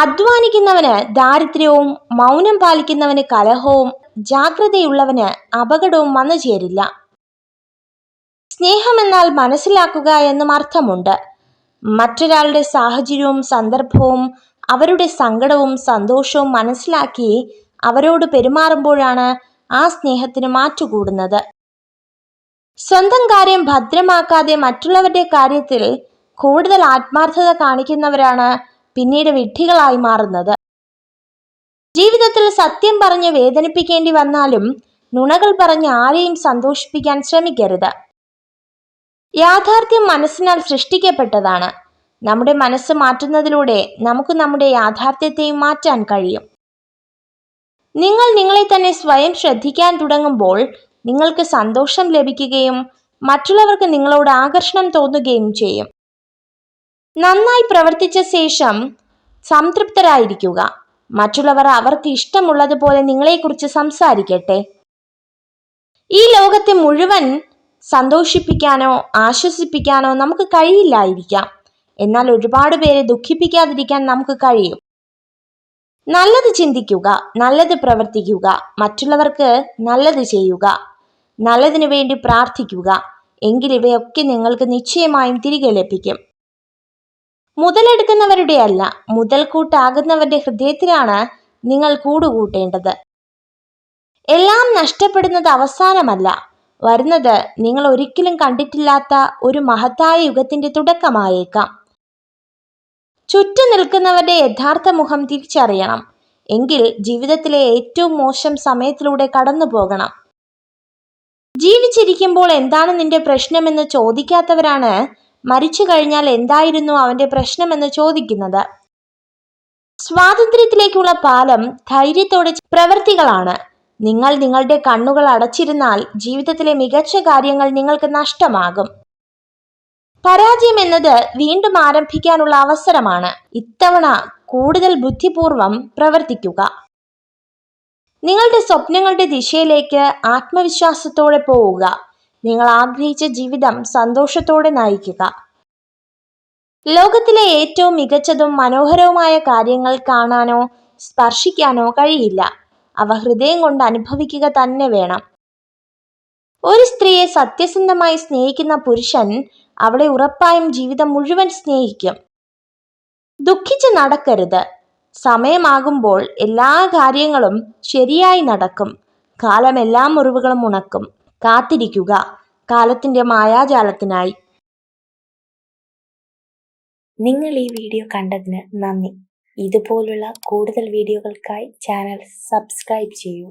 അധ്വാനിക്കുന്നവന് ദാരിദ്ര്യവും മൗനം പാലിക്കുന്നവന് കലഹവും ജാഗ്രതയുള്ളവന് അപകടവും വന്നു ചേരില്ല. സ്നേഹമെന്നാൽ മനസ്സിലാക്കുക എന്നും അർത്ഥമുണ്ട്. മറ്റൊരാളുടെ സാഹചര്യവും സന്ദർഭവും അവരുടെ സങ്കടവും സന്തോഷവും മനസ്സിലാക്കി അവരോട് പെരുമാറുമ്പോഴാണ് ആ സ്നേഹത്തിന് മാറ്റുകൂടുന്നത്. സ്വന്തം കാര്യം ഭദ്രമാക്കാതെ മറ്റുള്ളവരുടെ കാര്യത്തിൽ കൂടുതൽ ആത്മാർത്ഥത കാണിക്കുന്നവരാണ് പിന്നീട് വിഡ്ഢികളായി മാറുന്നത്. ജീവിതത്തിൽ സത്യം പറഞ്ഞ് വേദനിപ്പിക്കേണ്ടി വന്നാലും നുണകൾ പറഞ്ഞ് ആരെയും സന്തോഷിപ്പിക്കാൻ ശ്രമിക്കരുത്. യാഥാർത്ഥ്യം മനസ്സിനാൽ സൃഷ്ടിക്കപ്പെട്ടതാണ്. നമ്മുടെ മനസ്സ് മാറ്റുന്നതിലൂടെ നമുക്ക് നമ്മുടെ യാഥാർത്ഥ്യത്തെയും മാറ്റാൻ കഴിയും. നിങ്ങൾ നിങ്ങളെ തന്നെ സ്വയം ശ്രദ്ധിക്കാൻ തുടങ്ങുമ്പോൾ നിങ്ങൾക്ക് സന്തോഷം ലഭിക്കുകയും മറ്റുള്ളവർക്ക് നിങ്ങളോട് ആകർഷണം തോന്നുകയും ചെയ്യും. നന്നായി പ്രവർത്തിച്ച ശേഷം സംതൃപ്തരായിരിക്കുക. മറ്റുള്ളവർ അവർക്ക് ഇഷ്ടമുള്ളതുപോലെ നിങ്ങളെക്കുറിച്ച് സംസാരിക്കട്ടെ. ഈ ലോകത്തെ മുഴുവൻ സന്തോഷിപ്പിക്കാനോ ആശ്വസിപ്പിക്കാനോ നമുക്ക് കഴിയില്ലായിരിക്കാം. എന്നാൽ ഒരുപാട് പേരെ ദുഃഖിപ്പിക്കാതിരിക്കാൻ നമുക്ക് കഴിയും. നല്ലത് ചിന്തിക്കുക നല്ലത് പ്രവർത്തിക്കുക മറ്റുള്ളവർക്ക് നല്ലത് ചെയ്യുക നല്ലതിനു വേണ്ടി പ്രാർത്ഥിക്കുക എങ്കിൽ ഇവയൊക്കെ നിങ്ങൾക്ക് നിശ്ചയമായും തിരികെ ലഭിക്കും. മുതലെടുക്കുന്നവരുടെ അല്ല മുതൽക്കൂട്ടാകുന്നവരുടെ ഹൃദയത്തിലാണ് നിങ്ങൾ കൂടുകൂട്ടേണ്ടത്. എല്ലാം നഷ്ടപ്പെടുന്നത് അവസാനമല്ല. വരുന്നത് നിങ്ങൾ ഒരിക്കലും കണ്ടിട്ടില്ലാത്ത ഒരു മഹത്തായ യുഗത്തിന്റെ തുടക്കമായേക്കാം. ചുറ്റു നിൽക്കുന്നവരുടെ യഥാർത്ഥ മുഖം തിരിച്ചറിയണം. എങ്കിൽ ജീവിതത്തിലെ ഏറ്റവും മോശം സമയത്തിലൂടെ കടന്നു പോകണം ജീവിച്ചിരിക്കുമ്പോൾ എന്താണ് നിന്റെ പ്രശ്നമെന്ന് ചോദിക്കാത്തവരാണ് മരിച്ചു കഴിഞ്ഞാൽ എന്തായിരുന്നു അവന്റെ പ്രശ്നമെന്ന് ചോദിക്കുന്നത്? സ്വാതന്ത്ര്യത്തിലേക്കുള്ള പാലം ധൈര്യത്തോടെ പ്രവൃത്തികളാണ് നിങ്ങൾ നിങ്ങളുടെ കണ്ണുകൾ അടച്ചിരുന്നാൽ ജീവിതത്തിലെ മികച്ച കാര്യങ്ങൾ നിങ്ങൾക്ക് നഷ്ടമാകും. പരാജയം എന്നത് വീണ്ടും ആരംഭിക്കാനുള്ള അവസരമാണ്. ഇത്തവണ കൂടുതൽ ബുദ്ധിപൂർവം പ്രവർത്തിക്കുക. നിങ്ങളുടെ സ്വപ്നങ്ങളുടെ ദിശയിലേക്ക് ആത്മവിശ്വാസത്തോടെ പോവുക. നിങ്ങൾ ആഗ്രഹിച്ച ജീവിതം സന്തോഷത്തോടെ നയിക്കുക. ലോകത്തിലെ ഏറ്റവും മികച്ചതും മനോഹരവുമായ കാര്യങ്ങൾ കാണാനോ സ്പർശിക്കാനോ കഴിയില്ല. അവ ഹൃദയം കൊണ്ട് അനുഭവിക്കുക തന്നെ വേണം. ഒരു സ്ത്രീയെ സത്യസന്ധമായി സ്നേഹിക്കുന്ന പുരുഷൻ അവളെ ഉറപ്പായും ജീവിതം മുഴുവൻ സ്നേഹിക്കും. ദുഃഖിച്ച് നടക്കരുത്. സമയമാകുമ്പോൾ എല്ലാ കാര്യങ്ങളും ശരിയായി നടക്കും. കാലം എല്ലാ മുറിവുകളും ഉണക്കും. കാത്തിരിക്കുക. കാലത്തിന്റെ മായാജാലത്തിനായി. നിങ്ങൾ ഈ വീഡിയോ കണ്ടതിന് നന്ദി. ഇതുപോലുള്ള കൂടുതൽ വീഡിയോകൾക്കായി ചാനൽ സബ്സ്ക്രൈബ് ചെയ്യൂ.